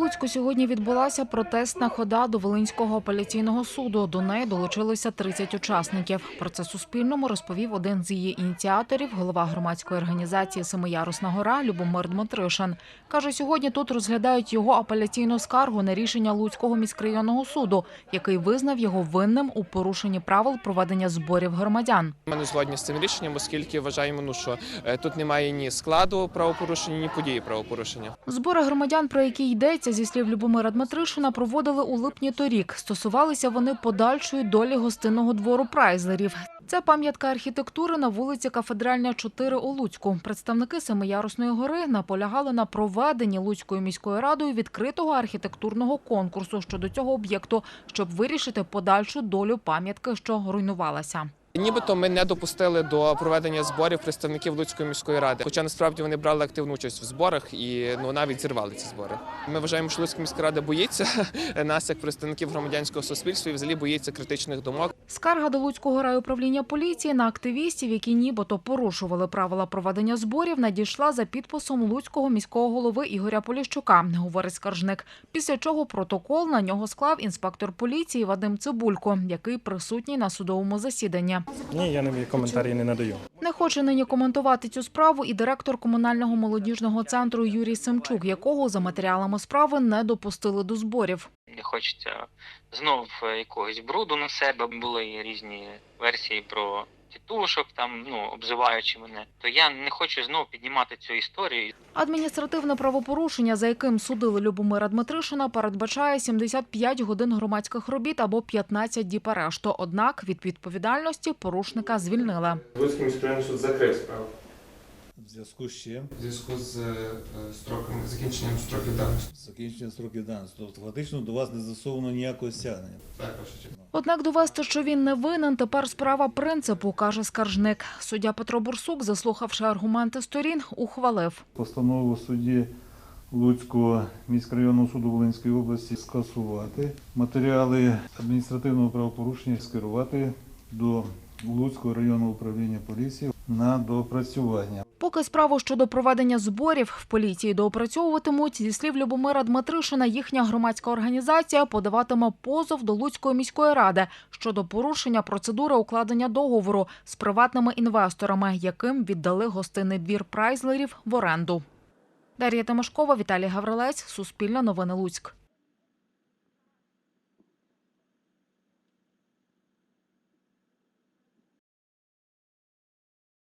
Луцьку сьогодні відбулася протестна хода до Волинського апеляційного суду. До неї долучилося 30 учасників. Про це Суспільному розповів один з її ініціаторів, голова громадської організації Семиярусна гора Любомир Дмитришин. Каже, сьогодні тут розглядають його апеляційну скаргу на рішення Луцького міськрайонного суду, який визнав його винним у порушенні правил проведення зборів громадян. Ми не згодні з цим рішенням, оскільки вважаємо, ну що е, тут немає ні складу правопорушення, ні події правопорушення. Збори громадян, про які йдеться, зі слів Любомира Дмитришина, проводили у липні торік. Стосувалися вони подальшої долі гостинного двору прайзлерів. Це пам'ятка архітектури на вулиці Кафедральна, 4 у Луцьку. Представники Семиярусної гори наполягали на проведенні Луцькою міською радою відкритого архітектурного конкурсу щодо цього об'єкту, щоб вирішити подальшу долю пам'ятки, що руйнувалася. Нібито ми не допустили до проведення зборів представників Луцької міської ради, хоча насправді вони брали активну участь в зборах і ну навіть зірвали ці збори. Ми вважаємо, що Луцька міська рада боїться нас як представників громадянського суспільства і взагалі боїться критичних думок. Скарга до Луцького райуправління поліції на активістів, які нібито порушували правила проведення зборів, надійшла за підписом Луцького міського голови Ігоря Поліщука, говорить скаржник. Після чого протокол на нього склав інспектор поліції Вадим Цибулько, який присутній на судовому засіданні. Ні, я не коментарі не надаю. Не хоче нині коментувати цю справу і директор комунального молодіжного центру Юрій Семчук, якого за матеріалами справи не допустили до зборів. не хочеться знов е, якогось бруду на себе. Були різні версії про тітушок, там ну обзиваючи мене. То я не хочу знову піднімати цю історію. Адміністративне правопорушення, за яким судили Любомира Дмитришина, передбачає 75 годин громадських робіт або 15 діб арешту. Однак від відповідальності порушника звільнили. Луцький міськрайонний суд закрив справу В зв'язку з чим? в зв'язку з е, строками закінченням строків давності. Закінчення строків давності. Тобто фактично до вас не засовано ніякого стягнення. Так. Однак довести, що він не винен, тепер справа принципу, каже скаржник. Суддя Петро Бурсук, заслухавши аргументи сторін, ухвалив. Постанову судді Луцького міськрайонного суду Волинської області скасувати. Матеріали адміністративного правопорушення скерувати до Луцького районного управління поліції на доопрацювання. Поки справу щодо проведення зборів в поліції доопрацьовуватимуть, зі слів Любомира Дмитришина, їхня громадська організація подаватиме позов до Луцької міської ради щодо порушення процедури укладення договору з приватними інвесторами, яким віддали гостинний двір прайзлерів в оренду. Дар'я Тимошкова, Віталій Гаврилець, Суспільне новини Луцьк.